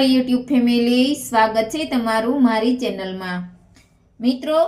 મારી YouTube family સ્વાગત છે તમારું મારી ચેનલમાં. મિત્રો,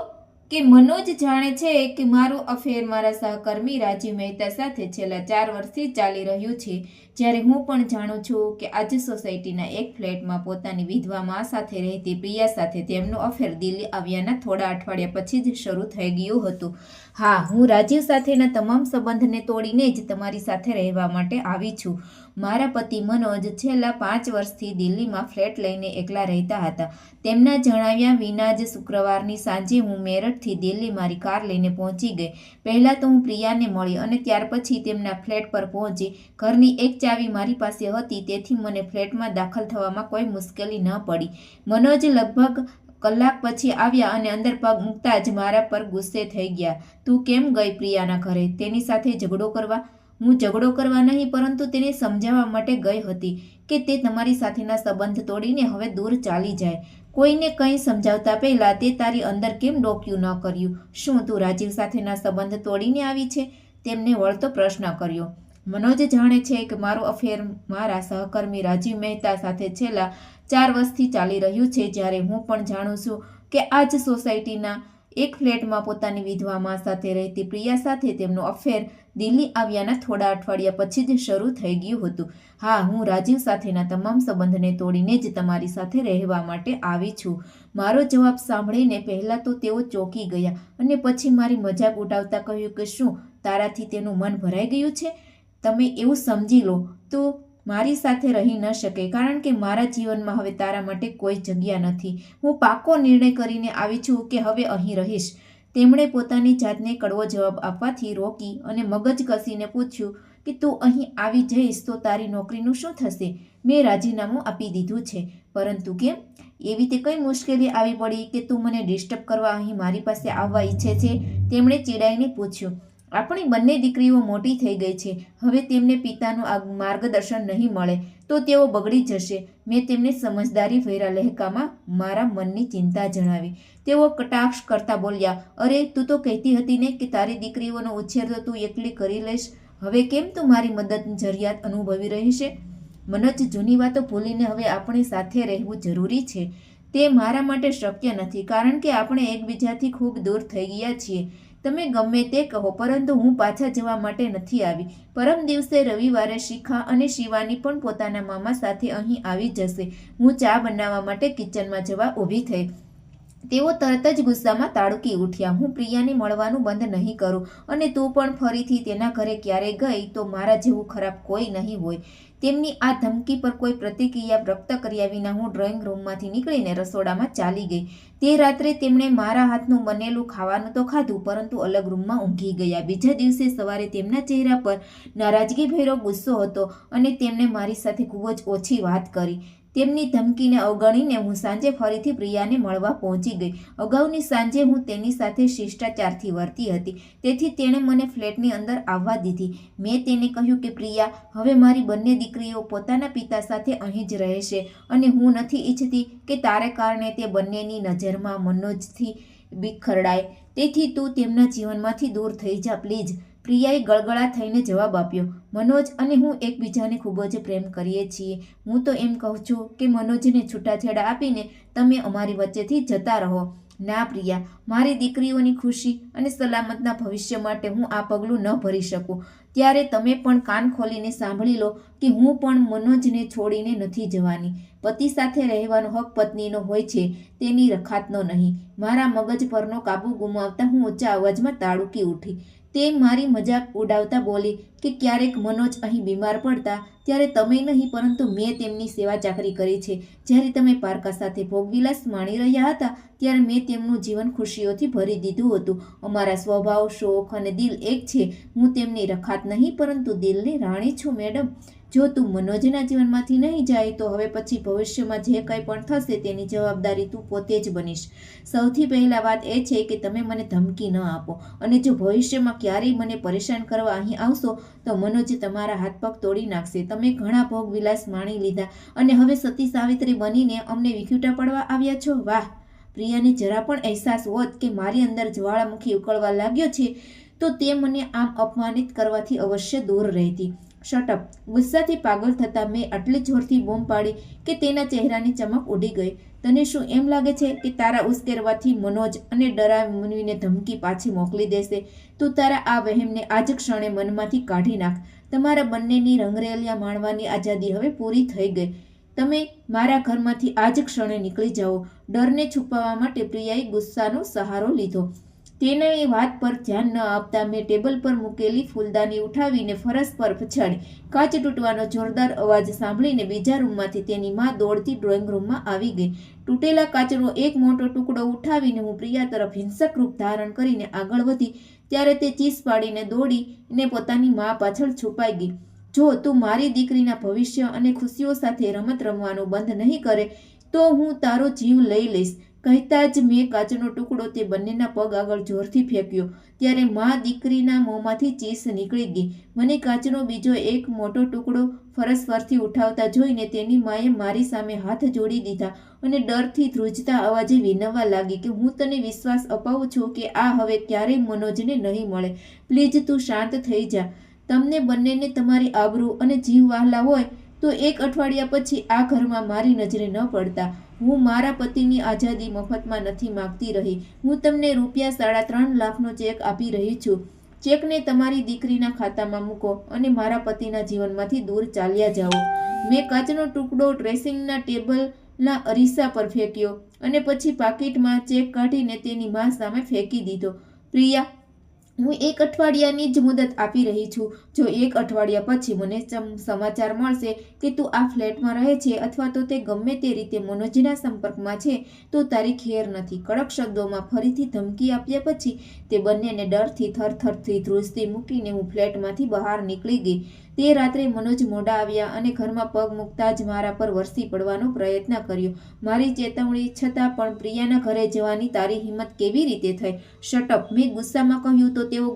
કે મનોજ જાણે છે કે મારું અફેર મારા સહકર્મી રાજીવ મહેતા સાથે છેલ્લા ચાર વર્ષથી ચાલી રહ્યું છે જ્યારે હું પણ જાણું છું કે આજે સોસાયટીના એક ફ્લેટમાં પોતાની વિધવા મા સાથે રહેતી પ્રિયા સાથે તેમનું અફેર દિલ્હી આવ્યાના થોડા અઠવાડિયા પછી જ શરૂ થઈ ગયું હતું. હા, હું રાજીવ સાથેના તમામ સંબંધને તોડીને જ તમારી સાથે રહેવા માટે આવી છું. મારા પતિ મનોજ છેલ્લા પાંચ વર્ષથી દિલ્હીમાં ફ્લેટ લઈને એકલા રહેતા હતા. તેમના જણાવ્યા વિના જ શુક્રવારની સાંજે હું મેરઠથી દિલ્હી મારી કાર લઈને પહોંચી ગઈ. પહેલાં તો હું પ્રિયાને મળી અને ત્યાર પછી તેમના ફ્લેટ પર પહોંચી. ઘરની એક ચાવી મારી પાસે હતી, તેથી મને ફ્લેટમાં દાખલ થવામાં કોઈ મુશ્કેલી ન પડી. મનોજ લગભગ કલાક પછી આવ્યા અને અંદર પગ મૂકતા જ મારા પર ગુસ્સે થઈ ગયા. તું કેમ ગઈ પ્રિયાના ઘરે? તેની સાથે ઝઘડો કરવા? હું ઝઘડો કરવા નહીં, પરંતુ તેને સમજાવવા માટે ગઈ હતી કે તે તમારી સાથેના સંબંધ તોડીને હવે દૂર ચાલી જાય. કોઈને કંઈ સમજાવતા પહેલાં તે તારી અંદર કેમ ડોક્યું ન કર્યું? શું તું રાજીવ સાથેના સંબંધ તોડીને આવી છે? તેમને વળતો પ્રશ્ન કર્યો. મનોજ જાણે છે કે મારો અફેર મારા સહકર્મી રાજીવ મહેતા સાથે છેલ્લા ચાર વર્ષથી ચાલી રહ્યું છે જ્યારે હું પણ જાણું છું કે આ જ સોસાયટીના એક ફ્લેટમાં પોતાની વિધવા મા સાથે રહેતી પ્રિયા સાથે તેમનો અફેર દિલ્હી આવ્યાના થોડા અઠવાડિયા પછી જ શરૂ થઈ ગયું હતું. હા, હું રાજીવ સાથેના તમામ સંબંધને તોડીને જ તમારી સાથે રહેવા માટે આવી છું. મારો જવાબ સાંભળીને પહેલાં તો તેઓ ચોંકી ગયા અને પછી મારી મજાક ઉડાવતા કહ્યું કે શું તારાથી તેનું મન ભરાઈ ગયું છે? તમે એવું સમજી લો તો મારી સાથે રહી ન શકે, કારણ કે મારા જીવનમાં હવે તારા માટે કોઈ જગ્યા નથી. હું પાકો નિર્ણય કરીને આવી છું કે હવે અહીં રહીશ. તેમણે પોતાની જાતને કડવો જવાબ આપવાથી રોકી અને મગજ કસીને પૂછ્યું કે તું અહીં આવી જઈશ તો તારી નોકરીનું શું થશે? મેં રાજીનામું આપી દીધું છે. પરંતુ કેમ? એવી તે કઈ મુશ્કેલી આવી પડી કે તું મને ડિસ્ટર્બ કરવા અહીં મારી પાસે આવવા ઈચ્છે છે? તેમણે ચીડાઈને પૂછ્યું. આપણી બંને દીકરીઓ મોટી થઈ ગઈ છે. હવે તેમને પિતાનું આ માર્ગદર્શન નહીં મળે, તો તેઓ બગડી જશે. મેં તેમને સમજદારી ભેરા લહેકામાં મારા મનની ચિંતા જણાવી. તેઓ કટાક્ષ કરતા બોલ્યા, અરે, તું તો કહેતી હતી ને કે તારી દીકરીઓનો ઉછેર તો તું એકલી કરી લઈશ. હવે કેમ તું મારી મદદની જરૂરિયાત અનુભવી રહી છે? મનોજ જૂની વાતો ભૂલીને હવે આપણી સાથે રહેવું જરૂરી છે. તે મારા માટે શક્ય નથી, કારણ કે આપણે એકબીજાથી ખૂબ દૂર થઈ ગયા છીએ. તમે ગમે તે કહો, પરંતુ હું પાછા જવા માટે નથી આવી. પરમ દિવસે રવિવારે શિખા અને શિવાની પણ પોતાના મામા સાથે અહીં આવી જશે. હું ચા બનાવવા માટે કિચનમાં જવા ઊભી થઈ. તેઓ તરત જ ગુસ્સામાં તાડુકી ઉઠ્યા, હું પ્રિયાને મળવાનું બંધ નહીં કરું અને તું પણ ફરીથી તેના ઘરે ક્યારે ગઈ તો મારા જેવું ખરાબ કોઈ નહીં હોય. તેમની આ ધમકી પર કોઈ પ્રતિક્રિયા વ્યક્ત કર્યા વિના હું ડ્રોઈંગ રૂમમાંથી નીકળીને રસોડામાં ચાલી ગઈ. તે રાત્રે તેમણે મારા હાથનું બનેલું ખાવાનું તો ખાધું, પરંતુ અલગ રૂમમાં ઊંઘી ગયા. બીજા દિવસે સવારે તેમના ચહેરા પર નારાજગી ભર્યો ગુસ્સો હતો અને તેમણે મારી સાથે ખૂબ જ ઓછી વાત કરી. તેમની ધમકીને અવગણીને હું સાંજે ફરીથી પ્રિયાને મળવા પહોંચી ગઈ. અગાઉની સાંજે હું તેની સાથે શિષ્ટાચારથી વર્તી હતી. તેથી તેણે મને ફ્લેટની અંદર આવવા દીધી. મેં તેને કહ્યું કે, પ્રિયા, હવે મારી બંને દીકરીઓ પોતાના પિતા સાથે અહીં જ રહેશે અને હું નથી ઈચ્છતી કે તારે કારણે તે બંનેની નજરમાં મનોજથી બિખરડાય. તેથી તું તેમના જીવનમાંથી દૂર થઈ જા, પ્લીઝ. પ્રિયાએ ગળગળા થઈને જવાબ આપ્યો, મનોજ અને હું એકબીજાને ખૂબ જ પ્રેમ કરીએ છીએ. હું તો એમ કહું છું કે મનોજને છૂટાછેડા આપીને તમે અમારી વચ્ચેથી જતા રહો. ના પ્રિયા, મારી દીકરીઓની ખુશી અને સલામતના ભવિષ્ય માટે હું આ પગલું ન ભરી શકું. ત્યારે તમે પણ કાન ખોલીને સાંભળી લો કે હું પણ મનોજને છોડીને નથી જવાની. પતિ સાથે રહેવાનો હક પત્નીનો હોય છે, તેની રખાતનો નહીં. મારા મગજ પરનો કાબુ ગુમાવતા હું ઊંચા અવાજમાં તાળુકી ઉઠી. તે મારી મજાક ઉડાવતા બોલી કે ક્યારેક મનોજ અહીં બીમાર પડતા, ત્યારે તમે નહીં, પરંતુ મેં તેમની સેવા ચાકરી કરી છે. જ્યારે તમે પારકા સાથે ભોગવિલાસ માણી રહ્યા હતા, ત્યારે મેં તેમનું જીવન ખુશીઓથી ભરી દીધું હતું. અમારા સ્વભાવ, શોખ અને દિલ એક છે. હું તેમની રખાત નહીં, પરંતુ દિલની રાણી છું, મેડમ. જો તું મનોજના જીવનમાંથી નહીં જાય, તો હવે પછી ભવિષ્યમાં જે કંઈ પણ થશે તેની જવાબદારી તું પોતે જ બનીશ. સૌથી પહેલાં વાત એ છે કે તમે મને ધમકી ન આપો. અને જો ભવિષ્યમાં ક્યારેય મને પરેશાન કરવા અહીં આવશો, તો મનોજ તમારા હાથ પગ તોડી નાખશે. તમે ઘણા ભોગ વિલાસ માણી લીધા. અને હવે સતી સાવિત્રી બનીને અમને વિખૂટા પડવા આવ્યા છો? વાહ! પ્રિયાને જરા પણ અહેસાસ હોત કે મારી અંદર જ્વાળામુખી ઉકળવા લાગ્યો છે. તો તે મને આમ અપમાનિત કરવાથી અવશ્ય દૂર રહેતી. શટઅપ ગુસ્સાથી પાગલ થતાં મેં આટલી જોરથી બૂમ પાડી કે તેના ચહેરાની ચમક ઉડી ગઈ. તને શું એમ લાગે છે કે તારા ઉશ્કેરવાથી મનોજ અને ડરાવીને ધમકી પાછી મોકલી દેશે? તું તારા આ વહેમને આજ ક્ષણે મનમાંથી કાઢી નાખ. તમારા બંનેની રંગરેલિયા માણવાની આઝાદી હવે પૂરી થઈ ગઈ. તમે મારા ઘરમાંથી આજ ક્ષણે નીકળી જાઓ. ડરને છુપાવવા માટે પ્રિયાએ ગુસ્સાનો સહારો લીધો. તેના એ વાત પર ધ્યાન ન આપતા મેં ટેબલ પર મૂકેલી ફૂલદાની ઉઠાવીને ફરસ પર પછાડી કાચ તૂટવાનો જોરદાર અવાજ સાંભળીને બીજા રૂમમાંથી તેની માં દોડતી ડ્રોઈંગ રૂમમાં આવી ગઈ. તૂટેલા કાચનો એક મોટો ટુકડો ઉઠાવીને હું પ્રિયા તરફ હિંસક રૂપ ધારણ કરીને આગળ વધી, ત્યારે તે ચીસ પાડીને દોડીને પોતાની મા પાછળ છુપાઈ ગઈ. જો તું મારી દીકરીના ભવિષ્ય અને ખુશીઓ સાથે રમત રમવાનું બંધ નહીં કરે, તો હું તારો જીવ લઈ લઈશ. કહેતા જ મેં કાચનો ટુકડો તે બંનેના પગ આગળ જોરથી ફેંક્યો. ત્યારે મા દીકરીના મોંમાંથી ચીસ નીકળી ગઈ. મને કાચનો બીજો એક મોટો ટુકડો ફરસ પરથી ઉઠાવતા જોઈને તેની માએ મારી સામે હાથ જોડી દીધા અને ડરથી ધ્રુજતા અવાજે વિનવવા લાગી કે હું તને વિશ્વાસ અપાવું છું કે આ હવે ક્યારેય મનોજને નહીં મળે. પ્લીઝ તું શાંત થઈ જા. તમને બંનેને તમારી આબરૂ અને જીવ વહાલા હોય તો એક અઠવાડિયા પછી આ ઘરમાં મારી નજરે ન પડતા. હું મારા પતિની આઝાદી મફતમાં નથી માગતી રહી. હું તમને રૂપિયા સાડા ત્રણ લાખનો ચેક આપી રહી છું. ચેકને તમારી દીકરીના ખાતામાં મૂકો અને મારા પતિના જીવનમાંથી દૂર ચાલ્યા જાઓ. મેં કાચનો ટુકડો ડ્રેસિંગના ટેબલના અરીસા પર ફેંક્યો અને પછી પાકીટમાં ચેક કાઢીને તેની મા સામે ફેંકી દીધો. પ્રિયા હું એક અઠવાડિયાની જ મુદત આપી રહી છું. જો એક અઠવાડિયા પછી મને સમાચાર મળશે કે તું આ ફ્લેટમાં રહે છે અથવા તો તે ગમે તે રીતે મનોજના સંપર્કમાં છે, તો તારી ખેર નથી. કડક શબ્દોમાં ફરીથી ધમકી આપ્યા પછી તે બંનેને ડરથી, થરથરથી ધ્રુજતી મૂકીને હું ફ્લેટમાંથી બહાર નીકળી ગઈ. તે રાત્રે મનોજ મોડા આવ્યા અને ઘરમાં પગ મૂકતા જ મારા પર વરસી પડવાનો પ્રયત્ન કર્યો. મારી ચેતવણી છતાં પણ પ્રિયાના ઘરે જવાની તારી હિંમત કેવી રીતે થઈ? શટઅપ મેં ગુસ્સામાં કહ્યું તો તેઓ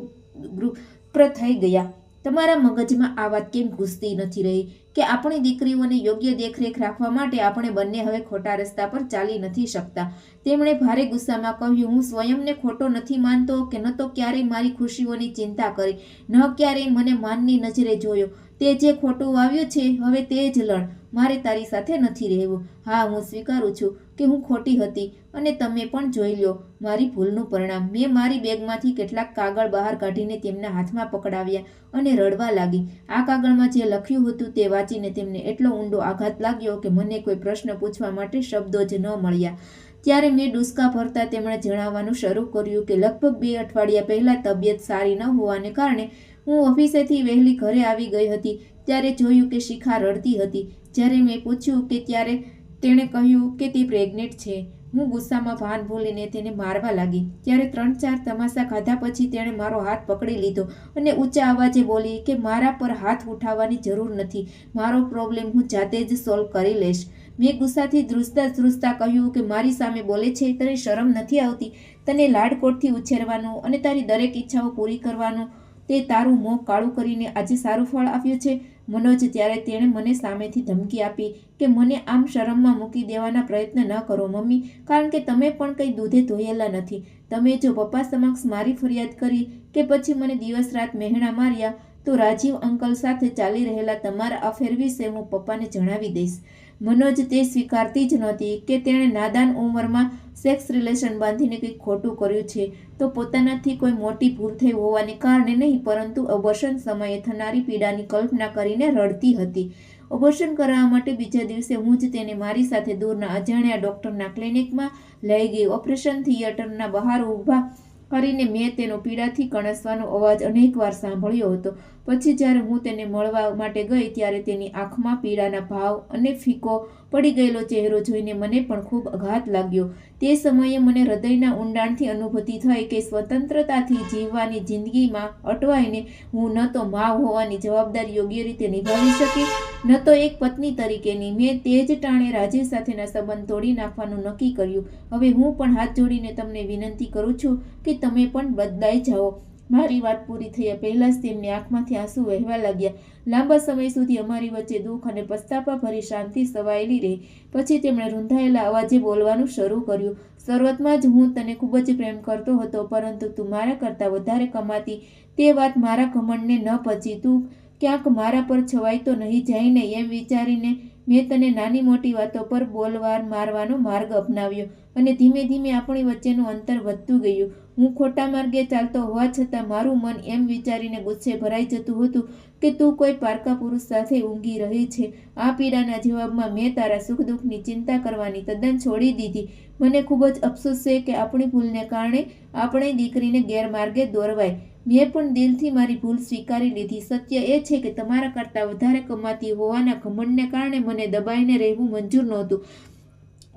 ગૃહ થઈ ગયા. તમારા મગજમાં આ વાત કેમ ઘૂસતી નથી રહી? કે આપણી દીકરીઓને યોગ્ય દેખરેખ રાખવા માટે આપણે બંને હવે ખોટા રસ્તા પર ચાલી નથી શકતા. તેમણે ભારે ગુસ્સામાં કહ્યું, હું સ્વયંને ખોટો નથી માનતો કે ન તો ક્યારેય મારી ખુશીઓની ચિંતા કરી, ન ક્યારેય મને માનની નજરે જોયો. તે જે ખોટું વાવ્યું છે, હવે તે જ લણ મારે તારી સાથે નથી રહેવું. હા, હું સ્વીકારું છું કે હું ખોટી હતી અને તમે પણ જોઈ લો મારી ભૂલનું પરિણામ. મેં મારી બેગમાંથી કેટલાક કાગળ બહાર કાઢીને તેમના હાથમાં પકડાવ્યા અને રડવા લાગી. આ કાગળમાં જે લખ્યું હતું તે વાંચીને તેમને એટલો ઊંડો આઘાત લાગ્યો કે મને કોઈ પ્રશ્ન પૂછવા માટે શબ્દો જ ન મળ્યા. ત્યારે મેં ડુસકા ભરતા તેમણે જણાવવાનું શરૂ કર્યું કે લગભગ બે અઠવાડિયા પહેલાં તબિયત સારી ન હોવાને કારણે હું ઓફિસેથી વહેલી ઘરે આવી ગઈ હતી, ત્યારે જોયું કે શિખા રડતી હતી. જ્યારે મેં પૂછ્યું કે ત્યારે તેણે કહ્યું કે તે પ્રેગ્નેન્ટ છે. હું ગુસ્સામાં ભાન ભૂલીને તેને મારવા લાગી. ત્યારે ત્રણ ચાર તમાશા ખાધા પછી તેણે મારો હાથ પકડી લીધો અને ઊંચા અવાજે બોલી કે મારા પર હાથ ઉઠાવવાની જરૂર નથી. મારો પ્રોબ્લેમ હું જાતે જ સોલ્વ કરી લઈશ. મેં ગુસ્સાથી ધ્રુજતા ધ્રુજતા કહ્યું કે મારી સામે બોલે છે, તને શરમ નથી આવતી? તને લાડકોટથી ઉછેરવાનું અને તારી દરેક ઈચ્છાઓ પૂરી કરવાનું તે તારું મોં કાળું કરીને આજે સારું ફળ આપ્યું છે. મનોજ ત્યારે તેણે મને સામેથી ધમકી આપી કે મને આમ શરમમાં મૂકી દેવાના પ્રયત્ન ન કરો મમ્મી, કારણ કે તમે પણ કંઈ દૂધે ધોયેલા નથી. તમે જો પપ્પા સમક્ષ મારી ફરિયાદ કરી કે પછી મને દિવસ રાત મહેણા માર્યા, તો રાજીવ અંકલ સાથે ચાલી રહેલા તમારા અફેર વિશે હું પપ્પાને જણાવી દઈશ. મનોજ તે સ્વીકારતી જ નહોતી કે તેણે નાદાન ઉંમરમાં સેક્સ રિલેશન બાંધીને કંઈક ખોટું કર્યું છે. તો પોતાનાથી કોઈ મોટી ભૂલ થઈ હોવાને કારણે નહીં, પરંતુ અબોર્શન સમયે થનારી પીડાની કલ્પના કરીને રડતી હતી. ઓપરેશન કરાવવા માટે બીજા દિવસે હું જ તેને મારી સાથે દૂરના અજાણ્યા ડૉક્ટરના ક્લિનિકમાં લઈ ગઈ. ઓપરેશન થિયેટરના બહાર ઊભા કરીને મેં તેનો પીડાથી કણસવાનો અવાજ અનેકવાર સાંભળ્યો હતો. પછી જ્યારે હું તેને મળવા માટે ગઈ ત્યારે તેની આંખમાં પીડાના ભાવ અને ફીકો પડી ગયેલો ચહેરો જોઈને મને પણ ખૂબ આઘાત લાગ્યો. તે સમયે મને હૃદયના ઊંડાણથી અનુભૂતિ થઈ કે સ્વતંત્રતાથી જીવવાની જિંદગીમાં અટવાઈને હું ન તો માવ હોવાની જવાબદારી યોગ્ય રીતે નિભાવી શકી, ન તો એક પત્ની તરીકેની. મેં તે જ ટાણે રાજીવ સાથેના સંબંધ તોડી નાખવાનું નક્કી કર્યું. હવે હું પણ હાથ જોડીને તમને વિનંતી કરું છું કે તમે પણ બદલાઈ જાઓ. મારી વાત પૂરી થયા પહેલાં જ તેમની આંખમાંથી આંસુ વહેવા લાગ્યા. લાંબા સમય સુધી અમારી વચ્ચે દુઃખ અને પસ્તાપા ભરી શાંતિ સવાયેલી રહી. પછી તેમણે રૂંધાયેલા અવાજે બોલવાનું શરૂ કર્યું. શરૂઆતમાં જ હું તને ખૂબ જ પ્રેમ કરતો હતો, પરંતુ તું મારા કરતાં વધારે કમાતી. તે વાત મારા ઘમંડને ન પચી તું ક્યાંક મારા પર છવાય તો નહીં જાય ને એમ વિચારીને મેં તને નાની મોટી વાતો પર બોલવાર મારવાનો માર્ગ અપનાવ્યો અને ધીમે ધીમે આપણી વચ્ચેનું અંતર વધતું ગયું. હું ખોટા માર્ગે ચાલતો હોવા છતાં મારું મન એમ વિચારીને ગુસ્સે ભરાઈ જતું હતું કે તું કોઈ પારકા પુરુષ સાથે ઊંઘી રહી છે. આ પીડાના જવાબમાં મેં તારા સુખ દુઃખની ચિંતા કરવાની તદ્દન છોડી દીધી. મને ખૂબ જ અફસોસ છે કે આપણી ભૂલને કારણે આપણે દીકરીને ગેરમાર્ગે દોરવાય. મેં પણ દિલથી મારી ભૂલ સ્વીકારી લીધી. સત્ય એ છે કે તમારા કરતાં વધારે કમાતી હોવાના ઘમંડને કારણે મને દબાઈને રહેવું મંજૂર નહોતું.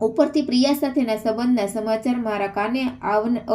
ઉપરથી પ્રિયા સાથેના સંબંધના સમાચાર મારા કાને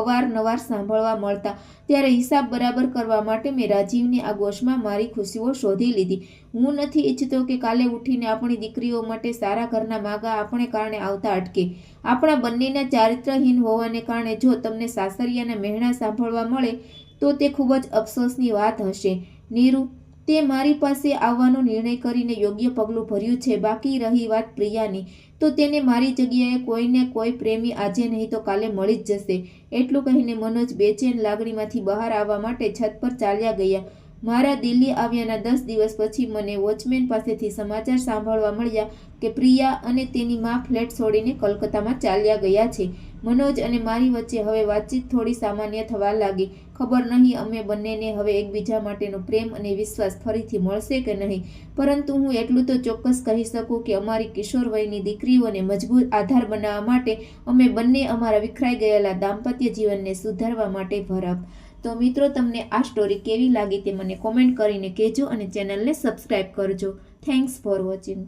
અવારનવાર સાંભળવા મળતા, ત્યારે હિસાબ બરાબર કરવા માટે મેં રાજીવની આ ગોશમાં મારી ખુશીઓ શોધી લીધી. હું નથી ઈચ્છતો કે કાલે ઉઠીને આપણી દીકરીઓ માટે સારા ઘરના માગા આપણે કારણે આવતા અટકે. આપણા બંનેના ચારિત્રહીન હોવાને કારણે જો તમને સાસરિયાના મહેણા સાંભળવા મળે, તો તે ખૂબ જ અફસોસની વાત હશે. નીરુ, તે મારી પાસે આવવાનો નિર્ણય કરીને યોગ્ય પગલું ભર્યું છે. બાકી રહી વાત પ્રિયાની. તો તેને મારી જગ્યાએ કોઈને કોઈ પ્રેમી આજે નહીં તો કાલે મળી જ જશે. એટલું કહીને મનોજ બેચેન લાગણીમાંથી બહાર આવવા માટે છત પર ચાલ્યા ગયા. મારા દિલ્હી આવ્યાના દસ દિવસ પછી મને વોચમેન પાસેથી સમાચાર સાંભળવા મળ્યા કે પ્રિયા અને તેની મા ફ્લેટ છોડીને કલકત્તામાં ચાલ્યા ગયા છે. મનોજ અને મારી વચ્ચે હવે વાતચીત થોડી સામાન્ય થવા લાગી. ખબર નહીં અમે બંનેને હવે એકબીજા માટેનો પ્રેમ અને વિશ્વાસ ફરીથી મળશે કે નહીં. પરંતુ હું એટલું તો ચોક્કસ કહી શકું કે અમારી કિશોર વયની દીકરીઓને મજબૂત આધાર બનાવવા માટે અમે બંને અમારા વિખરાઈ ગયેલા દાંપત્ય જીવનને સુધારવા માટે ભરપ. તો મિત્રો, તમને આ સ્ટોરી કેવી લાગી તે મને કોમેન્ટ કરીને કહેજો અને ચેનલને સબસ્ક્રાઈબ કરજો. Thanks for watching.